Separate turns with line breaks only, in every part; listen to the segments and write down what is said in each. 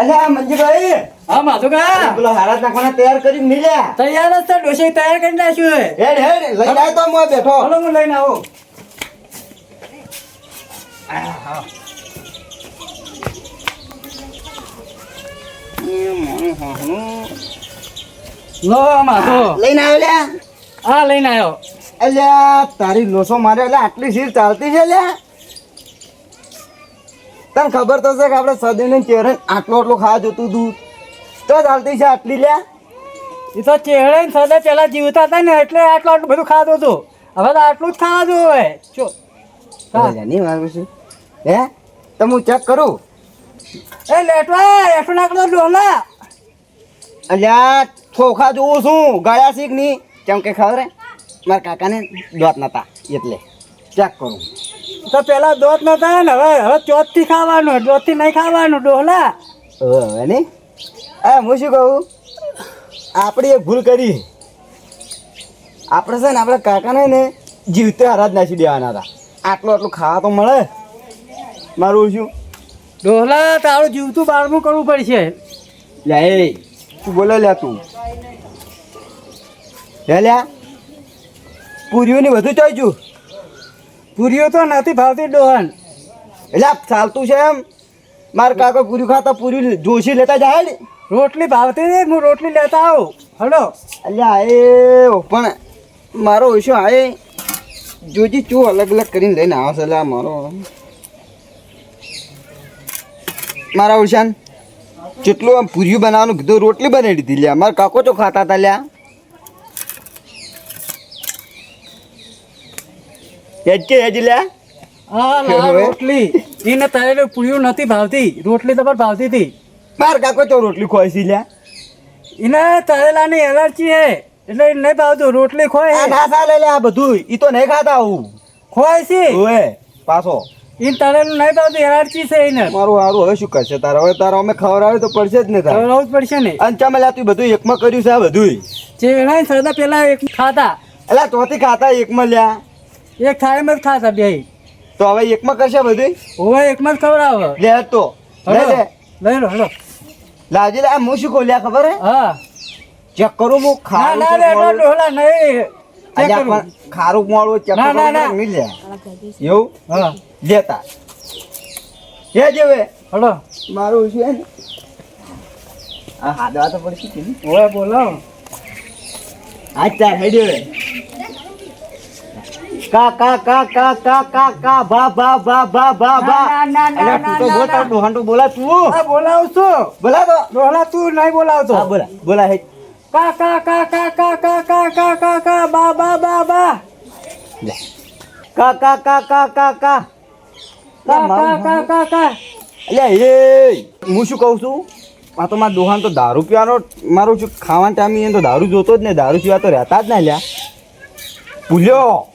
અલ્યા મંજીભાઈ.
હા માધુકા
પેલો હારાત નાખવાના તૈયાર કરી મિલ્યા
તૈયાર જ છે ડોસી તૈયાર કરી નાખ્યું હે
હેડ હેડ લઈ જાય તો હું બેઠો.
ચલો હું લઈને આવું. લો માધુ.
લઈને આવ્યો લ્યા?
હા લઈને આવ્યો
અલ્યા તારી લોસો મારે એટલે આટલી સીર ચાલતી છે લ્યા તને ખબર તો છે કે આપણે સદીને ચહેરે આટલું આટલું ખાવા જોતું દૂધ તો ચાલતી છે આટલી લ્યા
એ તો ચહેરે ને સદા પેલા જીવતા હતા ને એટલે આટલું આટલું બધું ખાધું હતું હવે તો આટલું જ ખાવા જોવે ચો હા.
નહીં માગું છું હે તો હું ચેક કરું.
એ લેટવા એઠું નાખલો ડોલા.
અલ્યા ચોખા જોઉં છું ગળ્યા શીખ નહીં કેમ કે ખબર હે મારા કાકાને દોત નતા એટલે ચેક કરું.
તો પેલા દોત નતા ને? હવે હવે ચોથથી ખાવાનું દોતથી નહીં ખાવાનું ડોહલા.
હવે નહીં? હા હું શું કહું? આપણે એક ભૂલ કરી. આપણે છે ને આપણા કાકાને ને જીવતે હરાજ નાખી દેવાના હતા. આટલું આટલું ખાવા તો મળે. મારું શું?
ડોહલા તારું જીવતું બારમું કરવું પડશે.
લે એ તું બોલે લે તું. લે લ્યા પૂરીઓની વધુ ચોઈજું
પૂરીઓ તો નથી ભાવતી ડોહન
એટલે ચાલતું છે એમ. મારા કાકો પૂરી ખાતા પૂરી જોશી લેતા જાય ને.
રોટલી ભાવતી નહીં, હું રોટલી લેતા આવું. હલો.
અલ્યા એ પણ મારો ઓછો આ જોજી ચો અલગ અલગ કરીને લઈને આવશે આ મારો મારા ઓછાન, જેટલું આમ પૂરીયું બનાવવાનું કીધું, રોટલી બનાવી દીધી લ્યા. મારા કાકો તો ખાતા હતા લ્યા. હેજ કે લે
હા લા રોટલી. એને તારે પૂરીઓ નથી ભાવતી. રોટલી તો પણ ભાવતી હતી.
માર કાકો તો રોટલી ખોઈસી લે.
એને તળેલાની એલર્જી હે. એટલે નહીં ભાવતું. રોટલી
આ
ખોય
ના ચાલે લે આ બધું. ઈ તો નહીં ખાતા હું
ખોય છે?
ઓએ પાછો.
ઈન તળેલું નહીં ભાવતું. એલર્જી છે એને
મારું હારું હવે શું કરશે તારે? હવે તારે અમે ખવડાવે તો પડશે જ ને તારે.
ખવડાવવું જ પડશે ને.
અને ચમેલા તું બધું એકમાં કર્યું છે આ બધું
એના સદા પેલા એક ખાતા
એટલે ચોથી ખાતા એકમાં લ્યા.
એક થાળીમાં જ ખાતા બે.
તો હવે એકમાં કરશે બધું
હવે એકમાં જ આવે.
લે તો. લે લે.
લઈ લો હલો.
લાજી લે. આ હું શું ખોલ્યા લ્યા ખબર હે?
હા.
ચેક કરું હું
ના
ખારું
ના
check
લે. ડોલા નહીં.
ખારું મોડું ચેક
ના, ના, ના.
કરું લે. એવું?
હા
લેતા. એ જેવે
હલો.
મારું છે. હે ને આ હાદવા તો પડશે કે
ઓય બોલો.
આજ ચાર હેડ્યો રે કા કા કા કા કા કા કા ભા ભા ભા ભા ભા ભા
ના, ના, ના,
તું તો બોલ તાર તો બોલા તું
હા બોલાવું છું
બોલા તો
તું નહીં બોલાવતો
હા બોલા બોલા હે
કા કા કા કા કા કા કા કા કા કા બા બા બા બા
કા કા કા કા કા કા
કા કા કા કા કા
અલ્યા એ હું શું કહું છું આ તો મારા દોહાન તો દારૂ પીવાનો મારું શું ખાવાના ટાઈમે તો દારૂ જોતો જ ને દારૂ પીવા તો રહેતા જ ના લ્યા ભૂલ્યો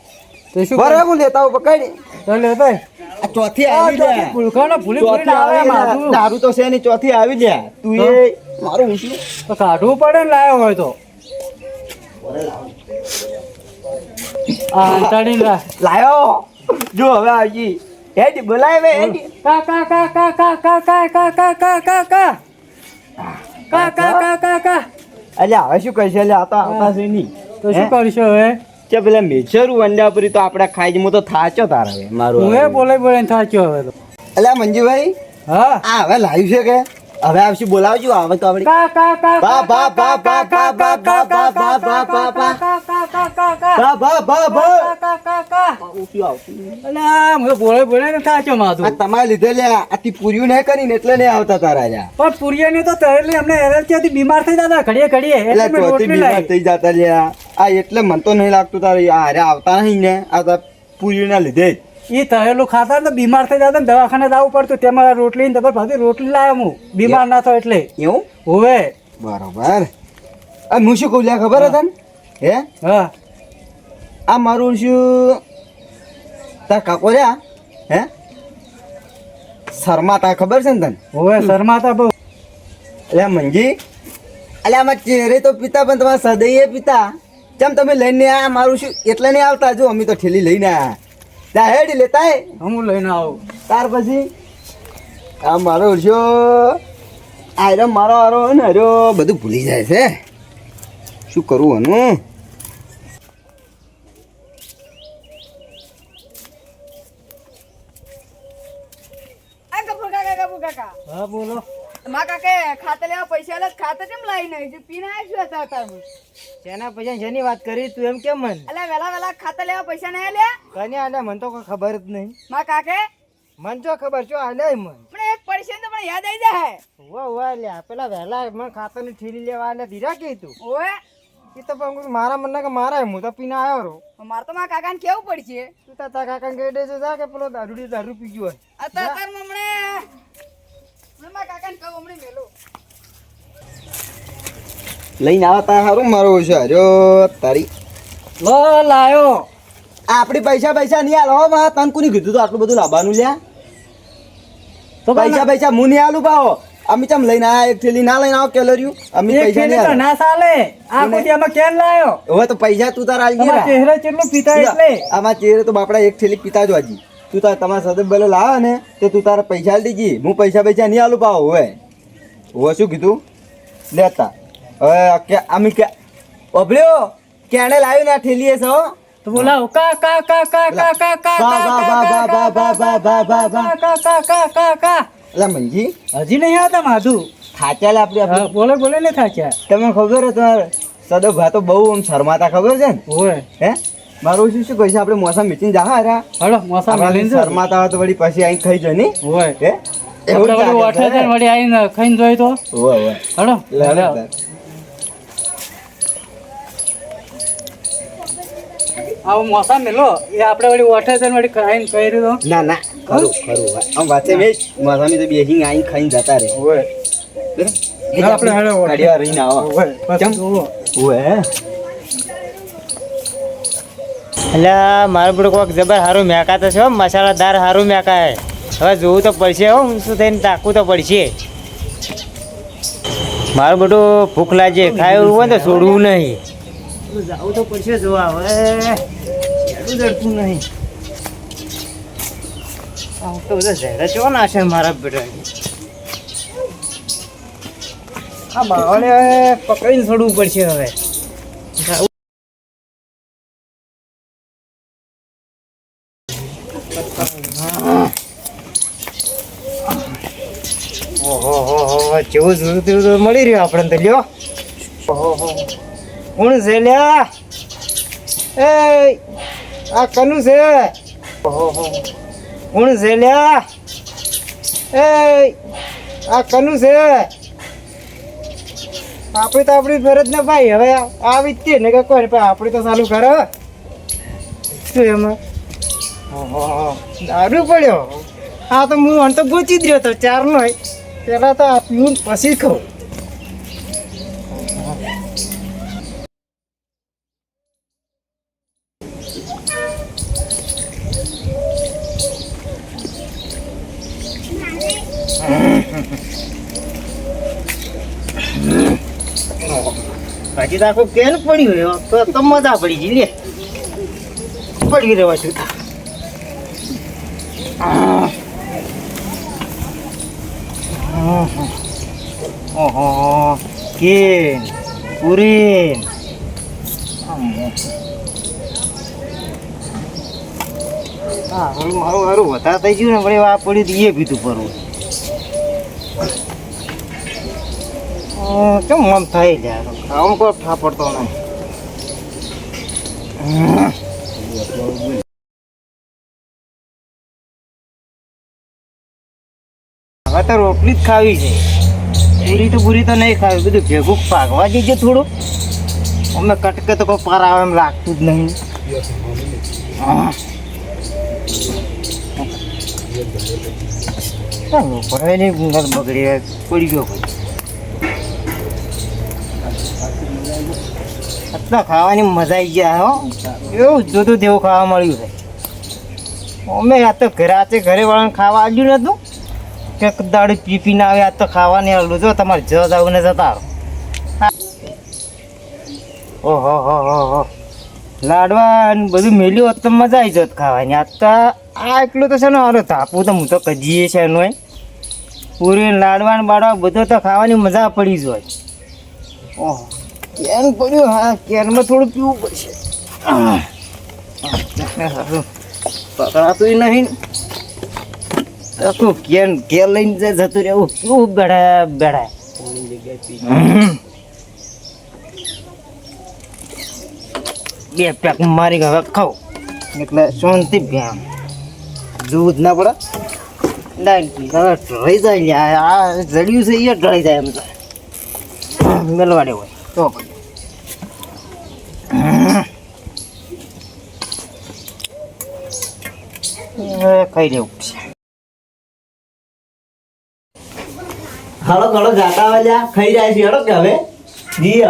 તે શું
બરાબર હું લેતા આવું પકડી
તો લે ભાઈ
આ ચોથી આવી
ચોથી
લ્યા
ભૂલકાનો ભૂલી
ચોથી
આવે.
લ્યા. દારૂ તો છે ની ચોથી આવી લ્યા તું એ મારું ઊંચું
તો કાઢવું પડે ને લાયો હોય તો આ અંતાડી
લાયો જો હવે આવી હેડ બોલાવે હેડ
કા કા કા કા કા કા કા કા કા કા કા કા કા કા કા કા કા
અલ્યા હવે શું કહેશે અલ્યા આ તો આવતા છે નહીં
તો શું કરશો હવે
કે પેલા મેચરું વંડાપુરી તો આપણે ખાઈ જ હું તો થાચો તાર હવે મારું
હું બોલે બોલે થાચો હવે તો.
અલ્યા મંજુભાઈ
હા?
આ હવે લાવ્યું છે કે? હવે આવશું બોલાવજો આવે તો આપણે
કા કા કા
બા, બા, બા, બા, બા, બા, બા, બા, બા, બા, બા, બા. બા બા. બા બા
અલા હું બોલે બોલે ને થાક્યો
આ તમારે લીધે લ્યા આથી પૂર્યું કરીને એટલે નહીં આવતા તારા લ્યા.
પણ ને તો તળેલી અમને બીમાર થઈ જતા ઘડીએ ઘડીએ એટલે
બીમાર થઈ જતા લ્યા. આ એટલે મન તો નહીં લાગતું તારે આ હારે આવતા નહીં ને. આ તાર પૂરીના લીધે જ.
એ તળેલું ખાતા ને બીમાર થઈ જતા ને દવાખાને જવું પડતું. તેમાં રોટલી ને ભાતી રોટલી લાવ્યો હું. બીમાર ના થાય એટલે.
એવું?
હોવે.
બરોબર. આ હું શું કહું લ્યા ખબર હતા ને હે?
હા.
આ મારું શું? તાર કાકો રહ્યા? હે? શર્મા તા ખબર છે ને તને?
હોવે શર્માતા બહુ.
અલ્યા મંજી અલ્યા આમાં ચહેરે તો પિતા પણ તમારા સદૈયે પીતા. ચમ તમે લઈને આ મારું શું? એટલે નહીં આવતા? જો અમે તો ઠેલી લઈને આ ત્યાં હેડી લેતા હે
હું લઈને આવું.
ત્યાર પછી? આ મારો ઉડશો આયરો મારો આરો ને હરો બધું ભૂલી જાય છે. શું કરવું
કાકા.
હા બોલો.
મા કાકે ખાતે લેવા પૈસા લે ખાતે કેમ લાવી નહીં? જો પીને આવ્યો હતા તમે.
શેના પૈસા? શેની વાત કરી તું? એમ કેમ મન?
અલા વેલા વેલા ખાતે લેવા પૈસા નહીં લ્યા
કને આલે મને તો કોઈ ખબર જ નહીં.
મા કાકે?
મન તો ખબર છો આલે મન.
પણ એક પડશે ને તો પણ યાદ આવી જાય.
વાહ વાહ લ્યા પેલા વહેલા મને ખાતાની ઠીલી લેવા આલે ધીરા કે તું?
ઓએ
એ તો પણ મારા મન કે મારા હું તો પીને આવ્યો રો
મારે તો મારા કાકાને કેવું પડશે?
તું તારા કાકા કહી દેજો જા કે પેલો દારૂડી દારૂ પી ગયો
અત્યારે હમણે મેં મારા કાકાને કહું
લઈને આવતા સારું મારો છે અર્યો તારી.
લો લાયો.
આપણી પૈસા પૈસા નહીં આલો હો બા તને કોની કીધું તો આટલું બધું લાવવાનું લ્યા?
તો
પૈસા પૈસા હું નહીં આલું પાવો અમે ચમ લઈને આ એક થેલી ના લઈને આવો કેલર્યું અમે પૈસા નહીં આલો.
ના સાલે આ કોઈ અમે કેમ લાયો?
હવે તો પૈસા તું તારા આલી ગયા.
ચહેરા કેટલું પીતા એટલે?
આમાં ચેરે તો બાપડા એક થેલી પીતા જ વાજી તું તાર તમારા સાથે બોલે લાવે ને તો તું તારા પૈસા દેજી હું પૈસા પૈસા નહીં આલું પાવ હવે. હવે શું કીધું? લેતા. હવે કે અમે કે ઓભળ્યો કેણે લાવ્યું ને આ થેલી એ છો
તો બોલાવો. કા કા કા કા કા કા કા
બા, બા, બા, બા, બા.
કા કા કા કા કા
એટલે મંજી
હજી નહીં આવતા માધુ? હા,
આપણે
બોલે બોલે ને થાક્યા
તમને ખબર છે તમારે સદો ભા તો બહુ આમ શરમાતા ખબર છે ને?
ઓય
હે? મારું શું શું કહે આપણે મોસમ વેચીને જા હરા
હળો મોસમ વેચીને
શરમાતા હોય તો વળી પછી અહીં ખાઈ જાય નહીં
હોય.
હે? એવું લાગે
વાઠે જઈને વળી આવીને ખાઈને જોઈ તો.
હોય હોય.
હળો આવો મોસમ મેલો. એ આપણે વળી વાઠે જઈને વળી ખાઈને કહી દીધો
ના ના ખરું ખરું. આમ વાતે મે મોસમી તો બેસીને આવીને ખાઈને જતા રહે.
હોય. આપણે હળો
વાડિયા રહીને આવો.
હોય
કેમ? હોય
એટલે મારું બધું કોઈક જબર સારું મેકાતો છે મસાલાદાર સારું મેકાય. હવે જોવું તો પડશે હો શું થઈને તાકવું તો પડશે. મારું બધું ભૂખ લાગે, ખાય એવું હોય ને તો છોડવું નહીં. જવું તો પડશે જોવા, હવે જડતું નહીં. તો ચો નાશે મારા પકડીને છોડવું પડશે હવે ઓહો જેવું જોયું તેવું તો મળી રહ્યું આપણને તો લ્યો. કોણ છે લ્યા? એ, આ કનું છે. કોણ છે લ્યા? એ, આ કનું છે. આપણે તો આપણી ફરજ ને ભાઈ. હવે આવી જ ને કે કોઈ પણ આપણે તો ચાલુ કરો શું એમાં? દારૂ પડ્યો. હા તો હું તો ગોચી જ રહ્યો તો, ચાર પેલા તો આ પીવું પછી ખાઉં. બાકી તો આખું કેન પડ્યું હોય તો તો મજા પડી ગઈ લે. પડી રહેવા છું. ઓહો. કેન પૂરી હા મારું મારું મારું વધારે થઈ ગયું ને વળી આ પડ્યું તો એ પીધું પરવું અ, કેમ મન થાય છે આમ કોઈ ઠા પડતો નહીં. તો રોટલી જ ખાવી છે. પૂરી તો પૂરી તો નહીં ખાવી. બધું ભેગું પાકવા દેજો થોડું અમે કટકે તો કોઈ પાર આવે એમ લાગતું જ નહીં. હા. નહીં ગુંગર બગડી પડી ગયો આટલા ખાવાની મજા આવી ગયા, હો. એવું જોતું તેવું ખાવા મળ્યું છે. અમે આ તો ઘરે આતે ઘરે વાળાને ખાવા આવ્યું નતું. કે દાડું પી પીને આવે આ તો ખાવાની આવેલું. જો તમારે જ આવું ને જતા. ઓહો, હો હો હો. લાડવા ને બધું મેલ્યું હોત તો મજા આવી જત ખાવાની. આ તો આ એટલું તો છે ને હારો તાપું તો હું તો કજીએ છે એનું પૂરી લાડવા ને બાડવા બધો તો ખાવાની મજા પડી જ હોય. ઓહ. કેન પડ્યું? હા કેનમાં થોડું પીવું પડશે. પકડાતું નહીં આખું કેન કેર લઈને જે જતું રહેવું. કેવું બેડા બેડા? બે પેક મારી હવે ખાવ એટલે શાંતિ ભ્યામ દૂધ ના પડે? હવે ઢળી જાય. આ જડ્યું છે એ ઢળી જાય એમ તો. મેલવાડે હોય. તો ખાઈ લેવું છે.
હાલો ઘણો જાતા વાલ્યા ખાઈ જાય છે હળો કે હવે? જી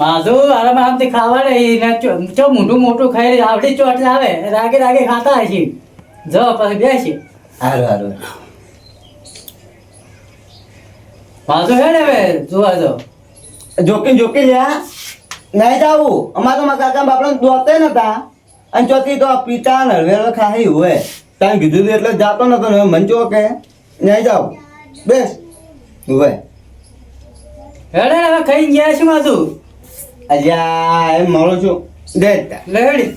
માધુ આરામ આરામથી ખાવા નહીં ને ચો મોટું મોટું ખાઈ આવડી ચોટ આવે રાગે રાગે ખાતા હશે. જો પછી બેસી.
હારું હારું.
માધુ હે ને હવે જોવા જો
જોકી જોકી લ્યા. નહીં જાવું. અમાર તો મારા કાકા બાપડા દોતે નતા. અને ચોથી તો પિતા હળવે હળવેલો ખાઈ હોય. તારે કીધું એટલે જાતો નતો ને મન જો કે. નહીં જાવ. બેસ. હોય
હેડે હવે ખાઈ ગયા છે માધુ
અલ્યા એમ મળું છું. દે
લેડી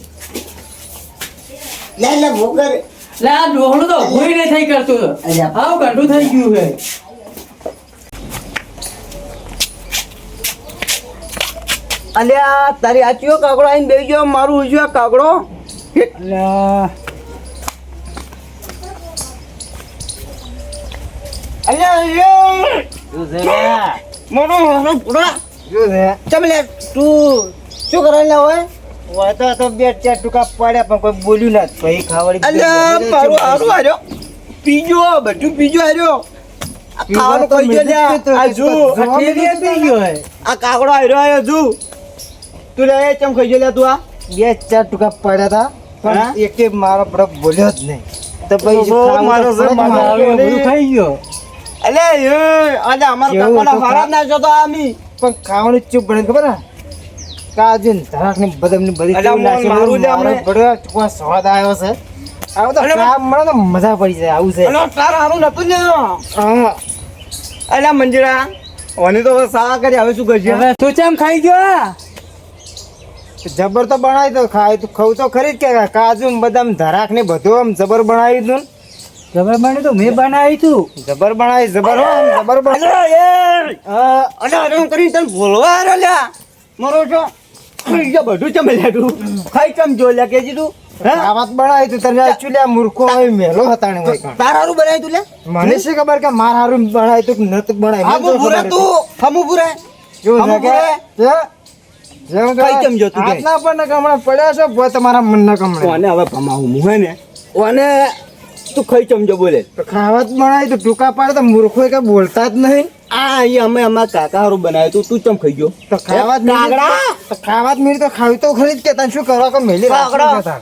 લે લે ભૂકર
લે આ ડોહણું તો ભૂઈ નહીં થઈ કરતું
અલ્યા.
આવ ગંડું થઈ ગયું હે
અલ્યા તારી આચીઓ કાગડો આવીને બેસી ગયો મારું ઉજ્યો કાગડો અલ્યા. તું શું કરવાનું હોય
હોય તો બે ચાર ટૂંકા પડ્યા પણ કોઈ બોલ્યું ના ભાઈ ખાવાડી
અલ્યા મારું હારું હાર્યો પીજો બધું પીજો હાર્યો આ ખાવાનું કહી ગયો આ જો
પી ગયો
આ કાગડો હાર્યો જો તું લે ચમ ખાઈ ગયો તું આ
બે ચાર ટૂંકા પડ્યા હતા? પણ એકે મારો પડો બોલ્યો જ નહીં તો
મારો મારો.
બધું ખાઈ ગયો
અલે એ આજે અમાર કાકાનો હારા
ખા-
નાખ્યો તો આમી.
પણ ખાવાનું ચૂપ બને ખબર હે કાજુ ને? ધરાક ને બદમ ને બધી
અલા,
કેવું
મારું લે
મારો
હમણે.
પડ્યો સ્વાદ આવ્યો છે. આવો તો ખા તો મજા પડી જાય આવું છે.
અલે તાર હારું નતું ને
હા.
અલે મંજીરા ઓની તો સા કરી હવે શું કરશે
હવે તું ચેમ ખાઈ ગયો?
જબર તો બનાવી તો ખાય તો ખવું તો ખરી જ કે કાજુ ને બદામ ધરાક ને બધું આમ જબર બનાવી દઉં
ખબર મને તો મેં બનાવી તું.
જબર બનાવી જબર હો જબર બનાવી.
અરે કરી તને બોલવા હારો લ્યા મારો છો. બધું ચમ તું. ખાઈ ચમ જો લ્યા કેજી તું.
આ વાત બનાવી તું તને આ મૂર્ખો હોય મેલો હતા ને
તાર હારું બનાવી તું લે?
મને શું ખબર કે માર હારું બનાવી તું કે નતું બનાવી? મને
હામુ
તો
તું. હામુ
કે?
પૂરા?
જે- જેમ કે
કઈ કેમ જોતું કે?
હાથના પર ને કમળા પડ્યા છે તમારા મનના કમળે
ઓને હવે ભમાવું હું હે ને. ઓને તું ખાઈ ચમજો બોલે?
ખાવા જ બનાવી તો ટૂંકા પાડે તો મૂર્ખો કે બોલતા જ નહીં.
આ અહીં અમે અમારા કાકા હારું બનાવ્યું તું તું ચમ ખાઈ ગયો?
તો ખાવા જ
કાગડા?
ખાવા જ મિલી તો ખાવી તો ખરી જ કે તને શું કરવા કે મેલી
કાગડા?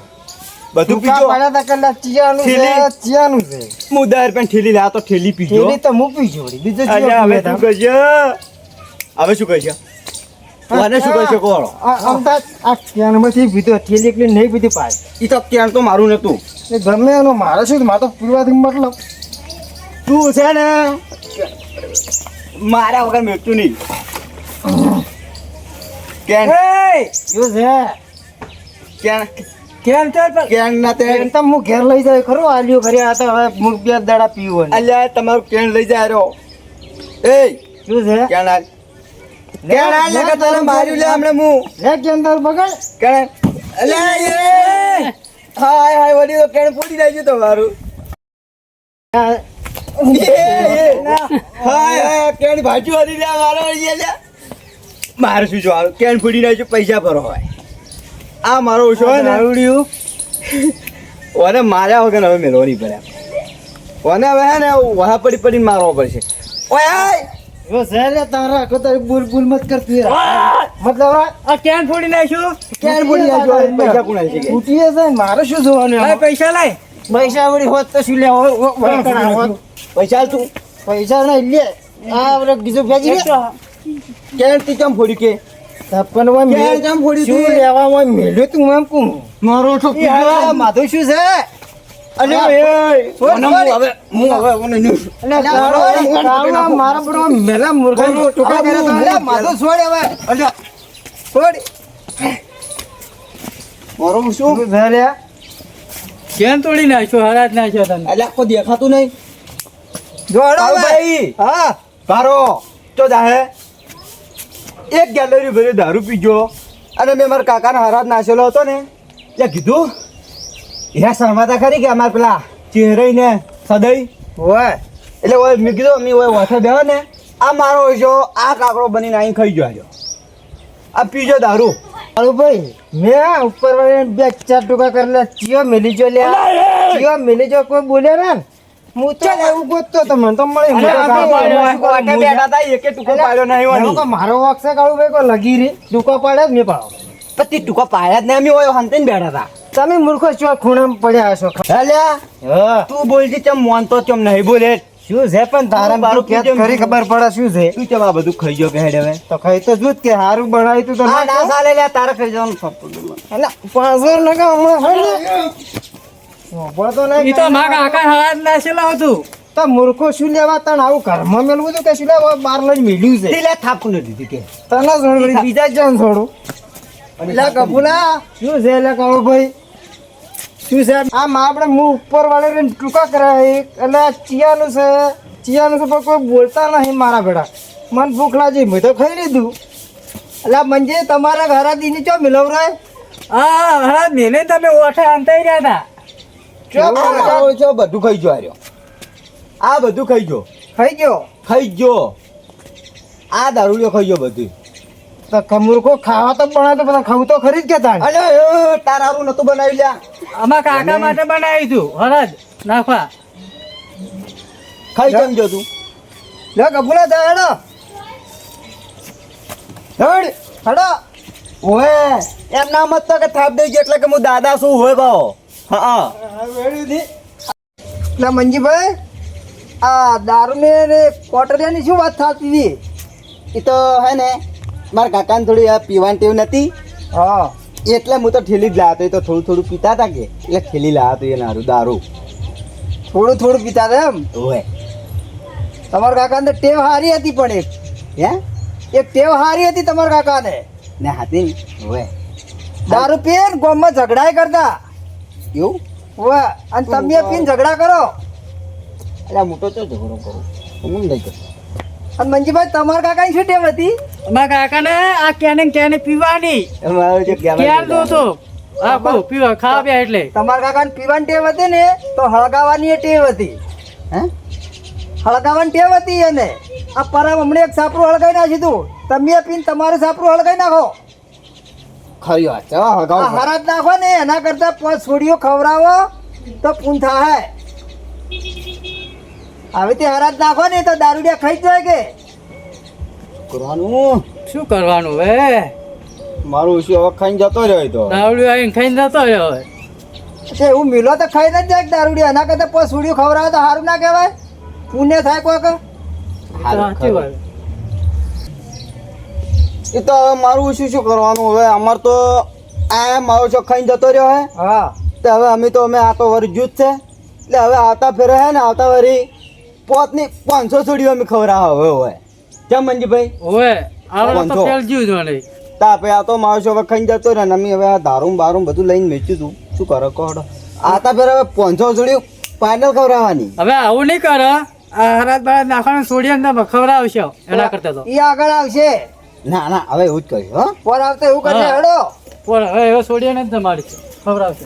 બધું પીજો.
પાડ્યા તા કલા ચિયાનું છે ચિયાનું છે.
મુદાર પણ ઠેલી લા તો ઠેલી પીજો.
ઠેલી તો હું પીજો બીજું
હવે શું કહીશ હવે શું કરશે ઓને શું કહી શકો
આ- આમ આ કેનમાંથી પીધો થેલી એકલી નહીં પીધી પાય.
એ તો ક્યાં તો મારું નતું.
એ ગમે એનો મારે શું મારે તો પીવાથી મતલબ.
તું છે ને મારા વગર મેળતું નહીં. કેન.
શું છે.
કેન.
કેમ ચાલ
કેન ના તે
તો હું ઘેર લઈ જાય ખરો? આલ્યું આ તો હવે મુક બે દાડા પીવો
અલ્યા તમારું કેન લઈ જાય રહ્યો. એ
શું છે.
કેન આ લે તને માર્યું લે હમણે હું હાય હાય વળી તો કેન ફૂટી જાય તો
મારું.
એ, એ. હાય હાય કેન ભાજુ હરી લે મારો વળી લે. મારે શું જોવાનું કેણ ફૂટી છે પૈસા ભરો હોય. આ મારો ઓછો હોય ને. ઓને માર્યા વગર હવે મેળવો નહીં પડ્યા ઓને હવે ને વહા પડી પડીને મારવો પડશે. ઓય આય!
જો છે લે તારા આખો તારી બોલ બોલ મત કરતી. મતલબ આ
આ કેમ ફોડી નાખ્યું?
ફૂટી જાય છે? પૈસા કોણ કે?
ફૂટીએ છે ને મારે શું જોવાનું એમાં?
પૈસા લાય.
પૈસા વળી હોત તો શું લે હો- હો- વળકણા હોત.
પૈસા આલ તું.
પૈસા નહીં લે. આ આપણે બીજું ભેજી લે
તી ચમ ફોડી કે?
પણ ઓય મેલ-
ક્યાં ફોડી તું?
લેવા ઓય મેલ્યું તું એમ કહું
મારો છો
એ શું છે?
અને મને હું હવે હું હવે ઓને ન્યુ
એટલે કાળો- કાળો મારા બરો મેલા મૂર્ખાનો ટુકડો કર્યો તો અલ્યા માથું છોડ હવે. અલ્યા છોડ.
મારો શું?
શું
કેમ તોડી નાખ્યો? હરાજ નાખ્યો તને.
અલ્યા કોઈ દેખાતું નહીં.
જો હળો
આવ
હવે.
ભાઈ.
હા.
ભારો તો જાહે. એક ગેલેરી ભરી દારૂ પીજો અને મેં મારા કાકાને હરાજ નાખેલો હતો ને. એટલે કીધું યા શરમાતા ખરી કે અમાર પેલા ચહેરાઈ ને સદઈ?
હોય.
એટલે ઓય મેં કીધું અમે ઓય વાથે બેહો ને આ મારો હોય છો આ કાકડો બનીને અહીં ખાઈ ગયો આ પીજો દારૂ.
અરુ ભાઈ મેં ઉપર વાળાને બે ચાર ટુકા કરેલા ચિયો મેલી જો લે ચિયો મેલી જો કોઈ બોલે ને. હું તો એવું ગોતતો તો મને તો મળે.
નહીં.
મારો છે કાળું ભાઈ કોઈ લગી રી ટૂંકો પાડે જ મેં પાડો.
પછી ટૂંકો પાડ્યા જ નહીં અમે હોય હંતે બેઠા હતા
તમે મૂર્ખો છો ખૂણામાં પડ્યા હશો.
અલ્યા તું બોલજી તેમ માનતો તેમ નહીં બોલે?
શું છે પણ તારા
મારું
બારું ખરી ખબર પડે શું છે?
શું તેમ આ બધું ખાઈ ગયો કે હવે?
તો ખાઈ તો જૂથ કે હારું બનાવ્યું તું તો ના
ના. ચાલે લ્યા તારે ખાઈ જવાનું સપનું.
અલા, પાંચસો ટકા હમણાં. વાપરો તો નહીં
ઈ તો મારા કાકા હરાજ નાખેલો હતું.
તો મૂર્ખો શું લેવા તને? આવું ઘરમાં મેળવું તો કે શું લેવા? બાર લઈને મેળ્યું છે?
એટલે થાપું નથી દીધી કે.
તને છોડ બીજા જ જણ છોડું એટલે કપુલા શું છે? એટલે કહો ભાઈ. શું છે? આમ આપણે મું ઉપર વાળે રહીને ટૂંકા કરાય. એટલે આ ચિયાનું છે. ચિયાનું છે પણ કોઈ બોલતા નહીં મારા ભેડા મને ભૂખ લાગી. મેં તો ખાઈ લીધું. એટલે મંજે તમારા ઘરા દીની ચો મિલવરાય
હા હા મેને તમે ઓઠે અંતાઈ રહ્યા હતા.
ચો છો બધું ખાઈ ગયો આર્યો. આ બધું ખાઈ ગયો.
ખાઈ ગયો?
ખાઈ ગયો. આ દારૂડિયો ખાઈ ગયો બધું
તો કમૂર્ખો ખાવા તો બનાવે તો બધા ખાવું તો ખરી જ કે તાણ
અરે તારારું નતું બનાવી લ્યા.
અમારા કાકા માટે બનાવી તું. હરજ નાખવા.
ખાઈ કેમ તું.
લે કપૂલા જા હેડો.
હેડ
હેડો.
ઓએ એમ નામ મત તો કે થાપ ગયો એટલે કે હું દાદા શું હોય ભાવ? હા.
એટલે મંજીભાઈ આ દારૂ ને કોટરિયાની શું વાત થતી હતી?
એ તો હે ને મારા કાકાને થોડી પીવાની ટેવ નથી
હા.
એટલે હું તો ઠેલી જ લાવ્યો એ તો થોડું થોડું પીતા હતા કે. એટલે ઠેલી લાવતો એ નારું દારૂ.
થોડું થોડું પીતા હતા એમ?
હોય
તમારા કાકાને તો ટેવ હારી હતી પણ એક.
હે?
એક ટેવ હારી હતી તમારા કાકાને?
ને હાથી હોય
દારૂ પીએ ને ગામમાં ઝઘડાય કરતા.
એવું?
હોય અને તમે પીને ઝઘડા કરો.
એટલે મોટો તો ઝઘડો કરું. હું નહીં કરતો
અને મંજીભાઈ તમારા કાકાની શું ટેવ હતી?
અમારા કાકાને આ કેને ને કેને પીવાની.
અમારો જે
ક્યાં દો તો હા પીવા ખાવા બે એટલે.
તમારા કાકાને પીવાની ટેવ હતી ને તો હળગાવાની ટેવ હતી.
હે?
હળગાવાની ટેવ હતી એને. આ પરમ હમણાં એક સાપરું હળગાવી નાખ્યું તું તમે પીને તમારું સાપરું હળગાવી નાખો.
ખરી વાત છે હળગાવું.
હરાજ નાખો ને એના કરતા પાંચ છોડીઓ ખવડાવો તો પૂન થાય હવે તે હરાજ નાખો ને તો દારૂડિયા ખાઈ જ જાય કે?
કરવાનું?
શું કરવાનું હવે?
મારું ઓછું હવે ખાઈને જતો રહ્યો તો.
દાવડ્યું આવીને ખાઈને જતો રહ્યો હવે.
તે એવું મિલો તો ખાઈ જ જાય દારૂડિયા? એના કરતા પછી સુડિયું ખવડાવે તો સારું ના કહેવાય? પુણ્ય થાય
કોઈક
સાચી. વાત.
એ તો હવે મારું શું શું કરવાનું? હવે અમાર તો આ મારો છો ખાઈને જતો રહ્યો હે.
હા.
તો હવે અમે તો અમે આ તો વરી જૂથ છે. એટલે હવે આવતા ફેરે હે ને આવતા વરી પોતની પાંચસો છોડીઓ અમે ખવડાવે હવે હોય. કેમ મંજીભાઈ?
ઓવે આવડે તો
આ તો હવે જતો ને અમે હવે આ દારૂમ બારૂમ બધું લઈને વેચ્યું તું. શું કરો હડો. આવતા ફેરે હવે પાંચસો છોડીઓ ફાઇનલ ખવડાવવાની.
હવે આવું નહીં કરો આ હરાજ બરાજ નાખવાનું છોડીએ ને ખવડાવશો એના કરતા તો.
એ આગળ આવશે.
ના ના હવે એવું જ કહ્યું હો.
પર આવતા એવું કરશે. હેડો.
પણ હવે છોડીએ ને તમારી ખવડાવશે.